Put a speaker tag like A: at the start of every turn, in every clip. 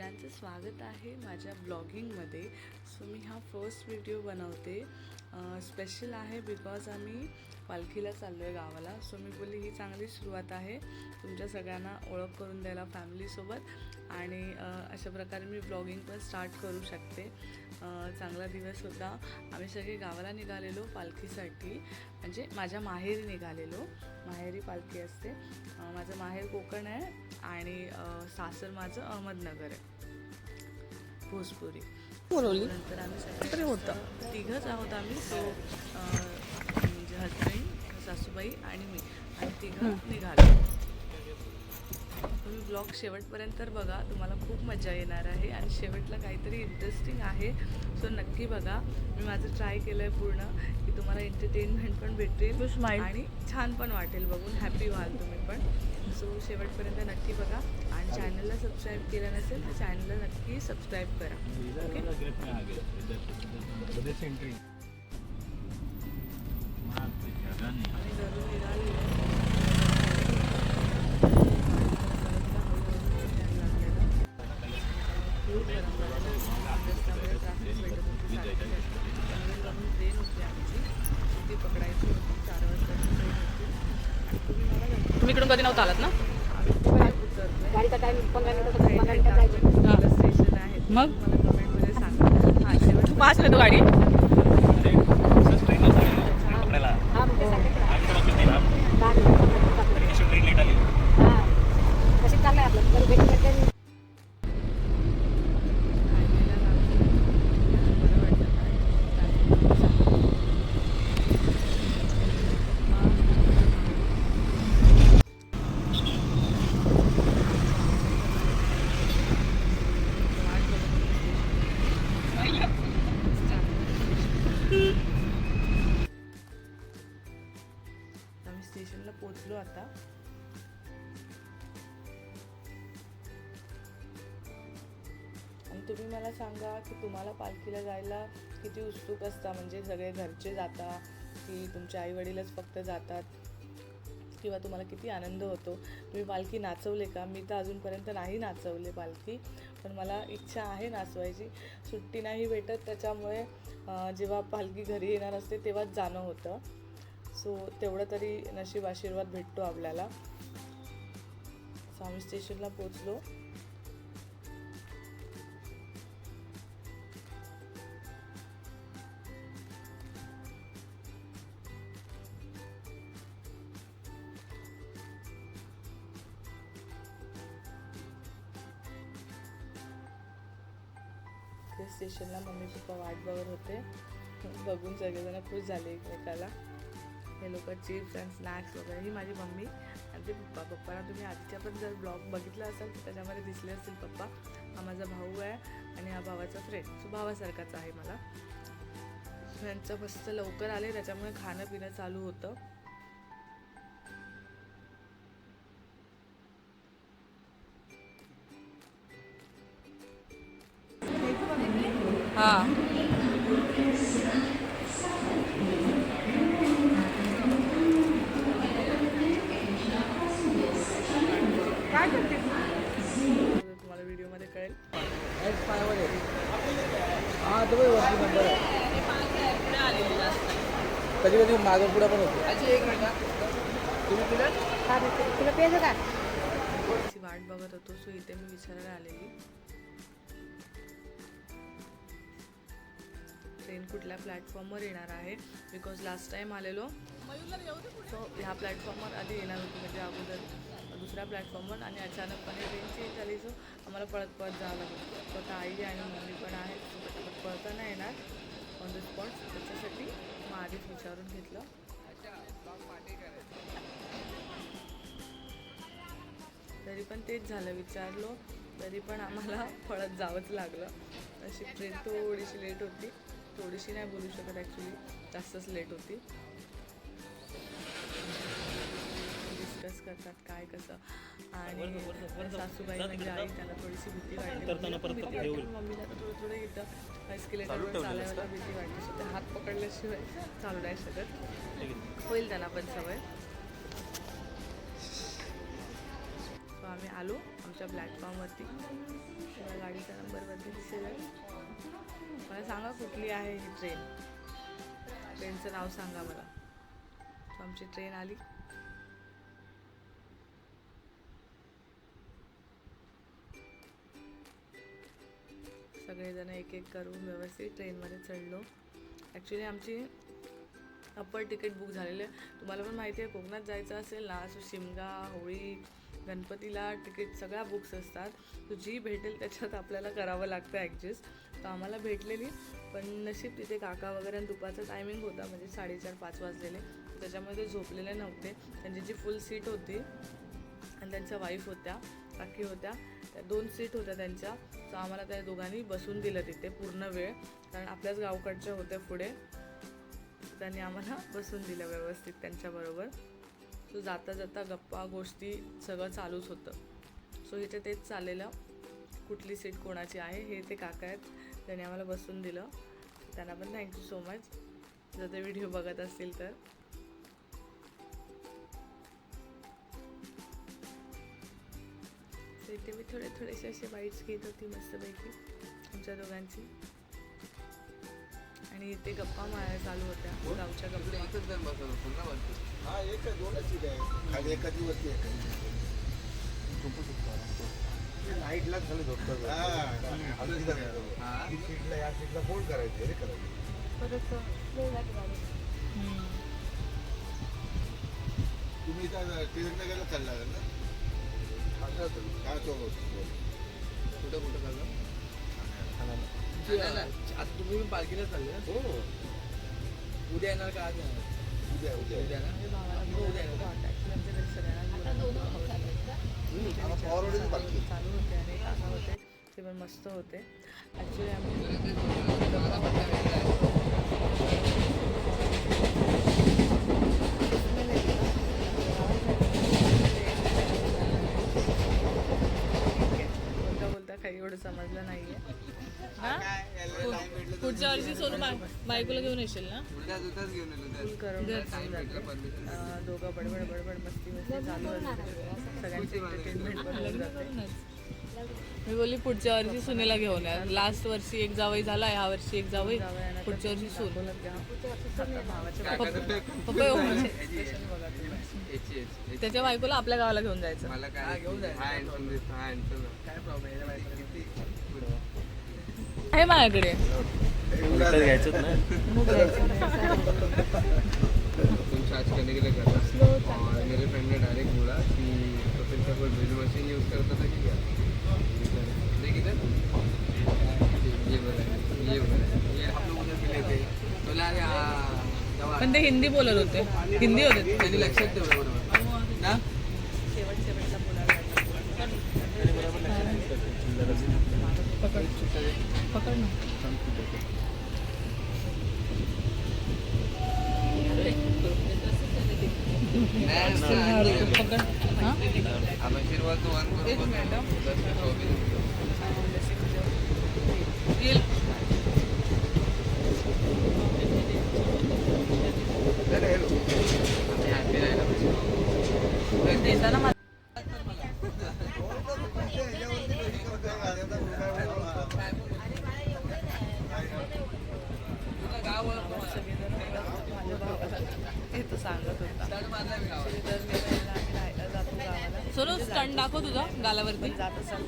A: सगळ्यांचं स्वागत आहे माझ्या ब्लॉगिंगमध्ये. सो मी हा फर्स्ट व्हिडिओ बनवते. स्पेशल आहे बिकॉज आम्ही पालखीला चाललो आहे गावाला. सो मी बोलली ही चांगली सुरुवात आहे. तुमच्या सगळ्यांना ओळख करून द्यायला फॅमिलीसोबत आणि अशा प्रकारे मी ब्लॉगिंग पण स्टार्ट करू शकते. चांगला दिवस होता. आम्ही सगळे गावाला निघालेलो पालखीसाठी. म्हणजे माझ्या माहेरी निघालेलो. माहेरी पालखी असते. माझं माहेर कोकण आहे आणि सासर माझं अहमदनगर आहे. भोजपुरी.
B: बोलवली.
A: नंतर आम्ही सगळे
B: होतं.
A: तिघंच आहोत आम्ही. सो म्हणजे हजबंड सासूबाई आणि मी. आणि तिघं निघालो. तुम्ही ब्लॉग शेवटपर्यंत तर बघा तुम्हाला खूप मजा येणार आहे आणि शेवटला काहीतरी इंटरेस्टिंग आहे. सो नक्की बघा. मी माझं ट्राय केलं आहे पूर्ण की तुम्हाला एंटरटेनमेंट पण भेटेल. आणि छान पण वाटेल बघून. हॅपी व्हाल तुम्ही पण. सो शेवटपर्यंत नक्की बघा. आणि चॅनलला सबस्क्राईब केलं नसेल तर चॅनलला नक्की सबस्क्राईब करा. ओके
B: इकडून कधी नव्हता आलात ना?
C: गाडीचा टाइम पंधरा मिनिटाचा पंधरा मिनिटाचा
B: मग?
A: मला कमेंटमध्ये सांगा. हा शेवट
B: पाच नाही तो गाडी?
A: पोचलो आता. आणि तुम्ही मला सांगा की तुम्हाला पालखीला जायला किती उत्सुक असता? म्हणजे सगळे घरचे जाता की तुमचे आई वडीलच फक्त जातात? किंवा तुम्हाला किती आनंद होतो? तुम्ही पालखी नाचवले का? मी तर अजूनपर्यंत नाही नाचवले पालखी पण मला इच्छा आहे नाचवायची. सुट्टी नाही भेटत त्याच्यामुळे जेव्हा पालखी घरी येणार असते तेव्हाच जाणं होतं. सो तेवढं तरी नशीब आशीर्वाद भेटतो आपल्याला. स्वामी स्टेशनला पोचलो स्टेशनला मम्मी पप्पा वाट बघत होते. बघून सगळेजण खुश झाले एकमेकाला. हे लोक चिप्स अँड स्नॅक्स वगैरे ही माझी मम्मी आणि ते पप्पा. पप्पाला तुम्ही आधीच्या पण जर ब्लॉग बघितला असाल तर त्याच्यामध्ये दिसले असतील पप्पा. हा माझा भाऊ आहे आणि हा भावाचा फ्रेंड सो भावासारखाच आहे मला. यांचं मस्त लवकर आले त्याच्यामुळे खाणं पिणं चालू होतं.
B: हां.
A: तुम्हाला व्हिडिओमध्ये कळेल
D: हा तो? वरती नंबर आहे कधी कधी मागं पुढं पण होतो
C: हा भेटते. तुला पेज का
A: वाट बघत होतो सो इथे मी विचारायला आलेली. ट्रेन कुठल्या प्लॅटफॉर्मवर येणार आहे? बिकॉज लास्ट टाइम आलेलो सो ह्या प्लॅटफॉर्मवर आधी येणार होती म्हणजे अगोदर. दुसऱ्या प्लॅटफॉर्मवर आणि अचानकपणे ट्रेन चेंज झाली सो आम्हाला पळत पळत जावं लागेल. स्वतः आई आणि मम्मी पण आहेत सो पटापट पळता नाही येणार ऑन द स्पॉट त्याच्यासाठी मग आधीच विचारून घेतलं. तरी पण तेच झालं विचारलो. तरी पण आम्हाला पळत जावंच लागलं. अशी ट्रेन थोडीशी लेट होती. थोडीशी नाही बोलू शकत ॲक्च्युली जास्तच लेट होती. करतात काय कसं. आणि सासूबाई म्हणजे आई त्याला थोडीशी भीती वाटली. भीती वाटली मम्मीला थोडं थोडं येतं एस्केलेटरवर चालायला भीती वाटते सो ते हात पकडल्याशिवाय चालू नाही शकत. होईल त्यांना पण सवय. सो आम्ही आलो आमच्या प्लॅटफॉर्मवरती गाडीचा नंबरवरती दिसेल. मला सांगा कुठली आहे ही ट्रेन ट्रेनचं नाव सांगा मला. आमची ट्रेन आली. सगळेजण एक एक करून व्यवस्थित ट्रेनमध्ये चढलो. ॲक्च्युली आमची अप्पर तिकीट बुक झालेलं आहे. तुम्हाला पण माहिती आहे कोकणात जायचं असेल ना असं शिमगा होळी गणपतीला तिकीट सगळ्या बुक्स असतात. तो जी भेटेल त्याच्यात आपल्याला करावं लागतं ॲडजस्ट तर आम्हाला भेटलेली पण नशीब तिथे काका वगैरे आणि दुपारचा टायमिंग होता म्हणजे साडेचार पाच वाजलेले. त्याच्यामध्ये ते झोपलेले नव्हते. त्यांची जी फुल सीट होती आणि त्यांच्या वाईफ होत्या काकी होत्या त्या दोन सीट होत्या त्यांच्या. तर आम्हाला त्या दोघांनी बसून दिलं तिथे पूर्ण वेळ. कारण आपल्याच गावकडच्या होत्या पुढे. त्यांनी आम्हाला बसून दिलं व्यवस्थित त्यांच्याबरोबर सो जाता जाता गप्पा गोष्टी सगळं चालूच होतं. सो इथे तेच चाललेलं. कुठली सीट कोणाची आहे हे ते काका आहेत. त्यांनी आम्हाला बसून दिलं. त्यांना पण थँक्यू सो मच जर ते व्हिडिओ बघत असतील तर. तर इथे मी थोडे थोडेसे असे बाईट्स घेत होती मस्तपैकी आमच्या दोघांची. आणि इथे गप्पा मारायला चालू होत्या. गावच्या गप्पा.
E: हा झोपतात
D: हा.
E: ही सीटला या सीटला करायचे रे
C: परत.
E: तुम्ही टिळकनगरला चालला ना. काय तो
D: कुठं कुठं चाललं? ठाण्याला. आता तुम्ही पालखीला चालले?
E: हो.
D: उद्या येणार का आज? येणार
E: उद्या. उद्या
D: उद्या ना उद्या येणार.
A: ते पण मस्त होते. ॲक्च्युली आम्ही बोलता बोलता काही एवढं समजलं नाहीये.
B: पुढच्या वर्षी सोनू बाय- बायकोला घेऊन येशील ना?
A: दोघं बडबड बडबड मस्ती मस्ती चालू असते. सगळ्यांची एंटरटेनमेंट
B: मी बोलली पुढच्या वर्षी सुनेला घेऊन या. लास्ट वर्षी एक जावई झाला ह्या वर्षी एक जावई. पुढच्या वर्षी सून. त्याच्या बायकोला आपल्या गावाला घेऊन जायचं. आहे माझ्याकडे.
F: कुछ आज करने के लिए कर रहा और मेरे फ्रेंड ने डायरेक्ट बोला कि तो फिर क्या कोई ड्रिल मशीन यूज़ करता था कि क्या? देख इधर। ये बोला ये बोला। ये हम लोग उधर मिले थे। तो बोला अरे तेव्हा
B: पण ते हिंदी बोलत होते. हिंदी होते. ते.
F: त्यांनी लक्षात ठेवलं बरोबर. वन गए.
B: येईल. देताना मा-
A: सगळेजण माझ्या भावाला हे तो सांगत होता Actually दर वेळेला आम्ही राहायला जातो गावाला
B: सोनू स्टंट दाखव तुझा गालावरती?
A: जात असाल.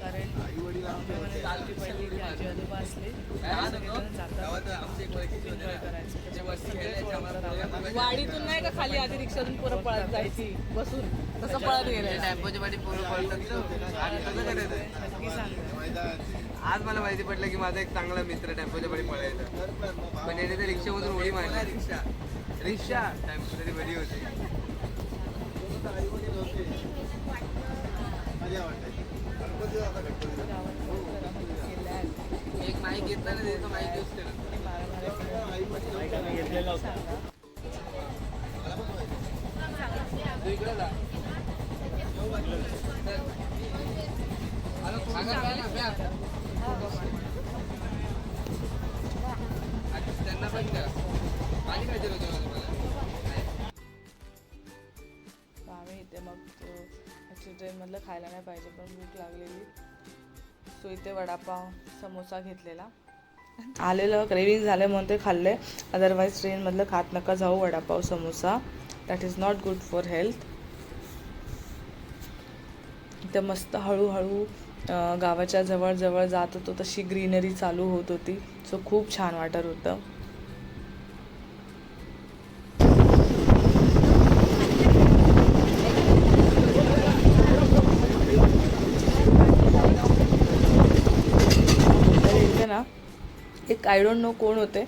A: कारण आजी आजोबा असले.
B: वाडीतून नाही का खाली आधी रिक्षातून पोरं पळत जायची? बसून. तसं पळत गेलं
F: टेम्पोच्या पाठी पोरं पळतात आज मला माहिती पडलं की माझा एक चांगला मित्र टेम्पोच्या पाठी पळायचा. पण याने ते रिक्षामधून उडी मारली. रिक्षा? रिक्षा. टेम्पो तरी बरी होती एक माईक घेतला ना त्याचं माईक यूज तू इकडे जा. सांगा ना तुम्हाला
A: खायला नाही पाहिजे पण भूक लागलेली. सो इथे वडापाव समोसा घेतलेला. आलेलं क्रेविंग झालं म्हणून ते खाल्ले. अदरवाईज ट्रेनमधलं खात नका जाऊ vada pav samosa. That is not good for health इथे मस्त हळूहळू गावाच्या जवळजवळ जात होतो तशी ग्रीनरी चालू होत होती. सो खूप छान वाटत होतं. आय डोंट नो कोण होते.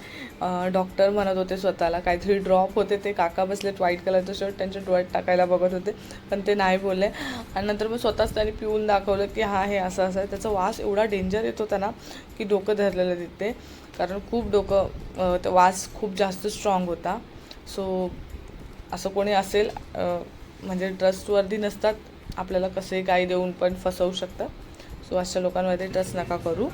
A: डॉक्टर म्हणत होते स्वतःला काहीतरी ड्रॉप होते ते. काका बसलेत व्हाईट कलरचं शर्ट त्यांच्या डोळ्यात टाकायला बघत होते. पण ते नाही बोलले. आणि नंतर मग स्वतःच त्यांनी पिऊन दाखवलं की हा हे असं असं आहे. त्याचा वास एवढा डेंजर येत होता ना की डोकं धरलेलं तिथे. कारण खूप डोकं ते वास खूप जास्त स्ट्रॉंग होता. सो असं कोणी असेल म्हणजे ट्रस्टवर्दी नसतात. आपल्याला कसे काही देऊन पण फसवू शकतात सो अशा लोकांमध्ये ट्रस्ट नका करू.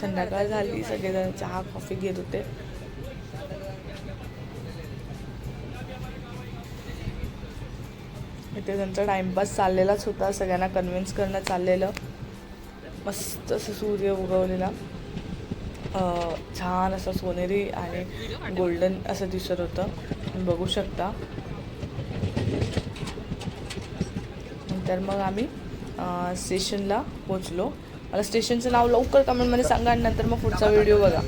A: संध्याकाळ झाली. सगळेजण चहा कॉफी घेत होते. इथे त्यांचा टाइमपास चाललेलाच होता. सगळ्यांना कन्व्हिन्स करणं चाललेलं. मस्त असं सूर्य उगवलेला. छान असं सोनेरी आणि गोल्डन असं दिसत होतं. बघू शकता. नंतर मग आम्ही स्टेशनला पोचलो मला स्टेशनचं नाव लवकर कमेंटमध्ये सांगा आणि नंतर मग पुढचा व्हिडिओ बघा.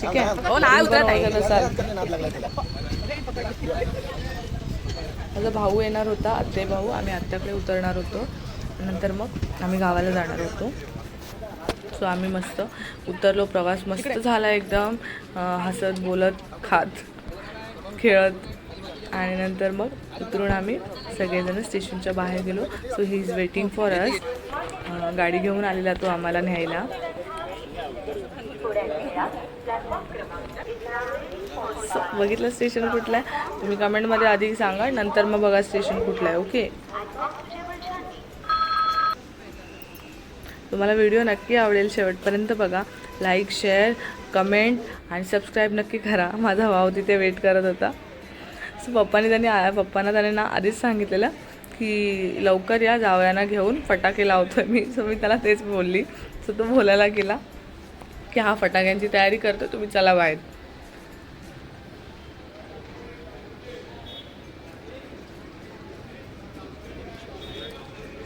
A: ठीक आहे? हो नाही. माझा भाऊ येणार होता आत्ते भाऊ. आम्ही आत्याकडे उतरणार होतो. नंतर मग आम्ही गावाला जाणार होतो. सो आम्ही मस्त उतरलो. प्रवास मस्त झाला एकदम. हसत बोलत खात खेळत. आणि नंतर मग उतरून आम्ही सगळेजण स्टेशनच्या बाहेर गेलो. So he is waiting for us गाडी घेऊन आलेला तो आम्हाला न्यायला. बघितलं स्टेशन कुठलं आहे? तुम्ही कमेंटमध्ये आधी सांगा नंतर मग बघा स्टेशन कुठलं आहे ओके तुम्हाला व्हिडिओ नक्की आवडेल शेवटपर्यंत बघा. लाईक शेअर कमेंट आणि सबस्क्राईब नक्की करा. माझा भाऊ तिथे वेट करत होता. सो पप्पाने त्यांनी आया पप्पांना त्याने ना आधीच सांगितलेलं की लवकर या जावयांना घेऊन फटाके लावतोय मी. सो मी त्याला तेच बोलली. सो तो बोलायला गेला की हा फटाक्यांची तयारी करतो तुम्ही चला बाहेर.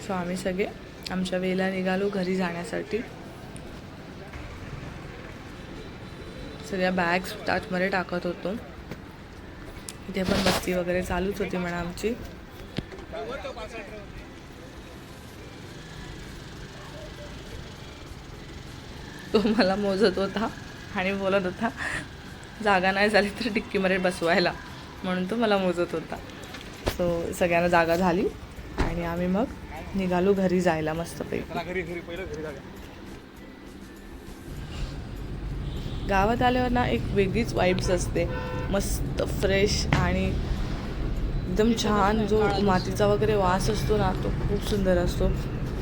A: सो आम्ही सगळे आमच्या वेळेला निघालो घरी जाण्यासाठी. सगळ्या बॅग्स टाचमध्ये टाकत होतो. इथे पण मस्ती वगैरे चालूच होती म्हणा आमची. तो मला मोजत होता आणि बोलत होता जागा नाही झाली तर डिक्कीमध्ये बसवायला. म्हणून तो मला मोजत होता. सो सगळ्यांना जागा झाली आणि आम्ही मग निघालो घरी जायला मस्तपैकी. गावात आल्यावर ना एक वेगळीच वाईब्स असते. मस्त फ्रेश आणि एकदम छान जो मातीचा वगैरे वास असतो ना तो खूप सुंदर असतो.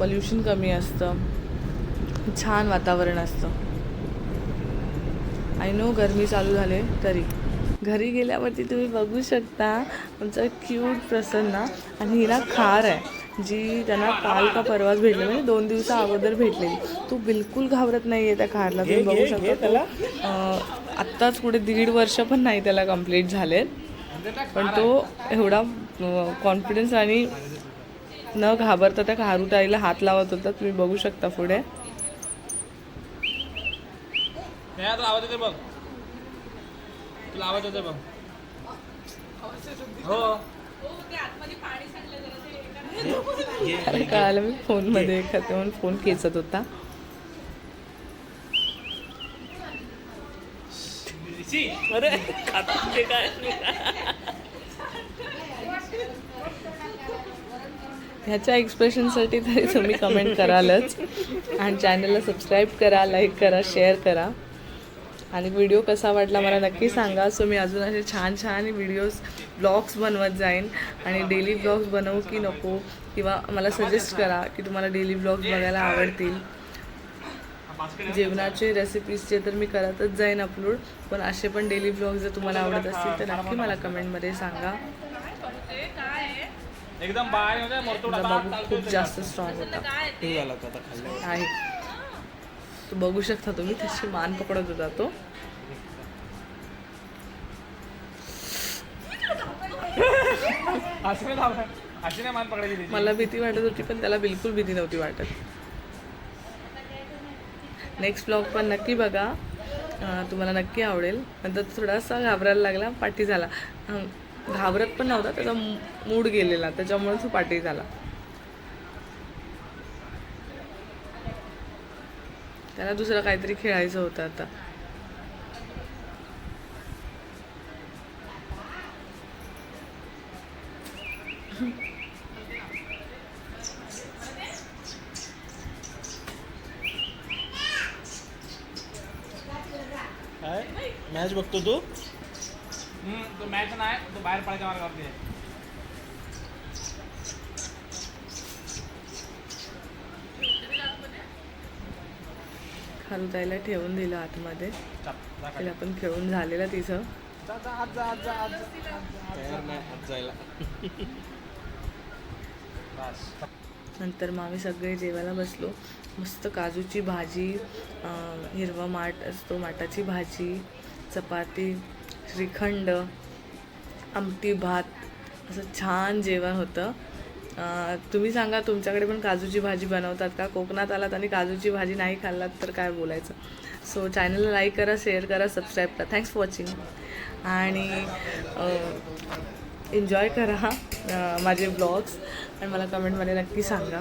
A: पल्युशन कमी असतं. छान वातावरण असतं. आय नो गरमी चालू झाले तरी. घरी गेल्यावरती तुम्ही बघू शकता आमचा क्यूट प्रसन्न आणि हिला ना खार आहे. जी त्यांना काल का परवाच भेटली म्हणजे दोन दिवसा अगोदर भेटलेली तो बिलकुल घाबरत नाही आहे त्या खारला तुम्ही बघू शकता तो. अं, आत्ताच पुढे दीड वर्ष पण नाही त्याला कंप्लीट झाले पण तो एवढा कॉन्फिडन्स आणि न घाबरता त्या खारुताईला हात लावत होता तुम्ही बघू शकता पुढे.
D: बघ. बघ. हो.
A: अरे कळालं मी फोनमध्ये खाते म्हणून फोन खेचत होता.
D: अरे काय?
A: ह्याच्या एक्सप्रेशनसाठी तरी तुम्ही कमेंट करालच. आणि चॅनलला सबस्क्राईब करा लाईक करा शेअर करा. आणि व्हिडिओ कसा वाटला मला नक्की सांगा. सो मी अजून असे छान छान व्हिडिओज ब्लॉग्स बनवत जाईन. आणि डेली ब्लॉग्स बनवू की नको? किंवा मला सजेस्ट करा की तुम्हाला डेली ब्लॉग्स बघायला आवडतील. जेवणाचे रेसिपीजचे तर मी करतच जाईन अपलोड पण असे पण डेली ब्लॉग जर तुम्हाला आवडत असतील तर नक्की मला कमेंटमध्ये सांगा.
D: एकदम
A: खूप जास्त स्ट्रॉंग होता. आहे. तो बघू शकता तुम्ही त्याची मान पकडत होता तो. मला भीती वाटत होती पण त्याला बिलकुल भीती नव्हती वाटत. नेक्स्ट ब्लॉग पण नक्की बघा. तुम्हाला नक्की आवडेल. नंतर थोडासा घाबरायला लागला पाठी झाला. घाबरत पण नव्हता त्याचा मूड गेलेला त्याच्यामुळे तो पाठी झाला. त्याला दुसरं काहीतरी खेळायचं होतं आता.
G: काय? मॅच बघतो तू?
D: हम्म, तो मॅच नाही तो बाहेर पडायच्या मार्गावरती आहे.
A: खारुताईला ठेवून दिलं आतमध्ये.
D: चल, जा खाली.
A: तिला पण खेळून झालेलं तिचं. नंतर मग आम्ही सगळे जेवायला बसलो. मस्त काजूची भाजी अं, हिरवा माठ असतो माठाची भाजी चपाती श्रीखंड आमटी भात. असं छान जेवण होतं. तुम्ही सांगा तुमच्याकडे पण काजूची भाजी बनवतात का? कोकणात आलात आणि काजूची भाजी नाही खाल्लात तर काय बोलायचं? सो चॅनलला लाईक करा शेअर करा सबस्क्राईब करा. थँक्स फॉर वॉचिंग आणि एन्जॉय करा माझे ब्लॉग्स आणि मला कमेंटमध्ये नक्की सांगा.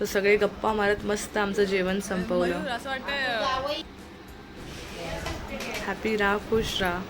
A: तर सगळे गप्पा मारत मस्त आमचं जेवण संपवलं.
B: असं वाटतंय
A: हॅपी राहा खुश राहा.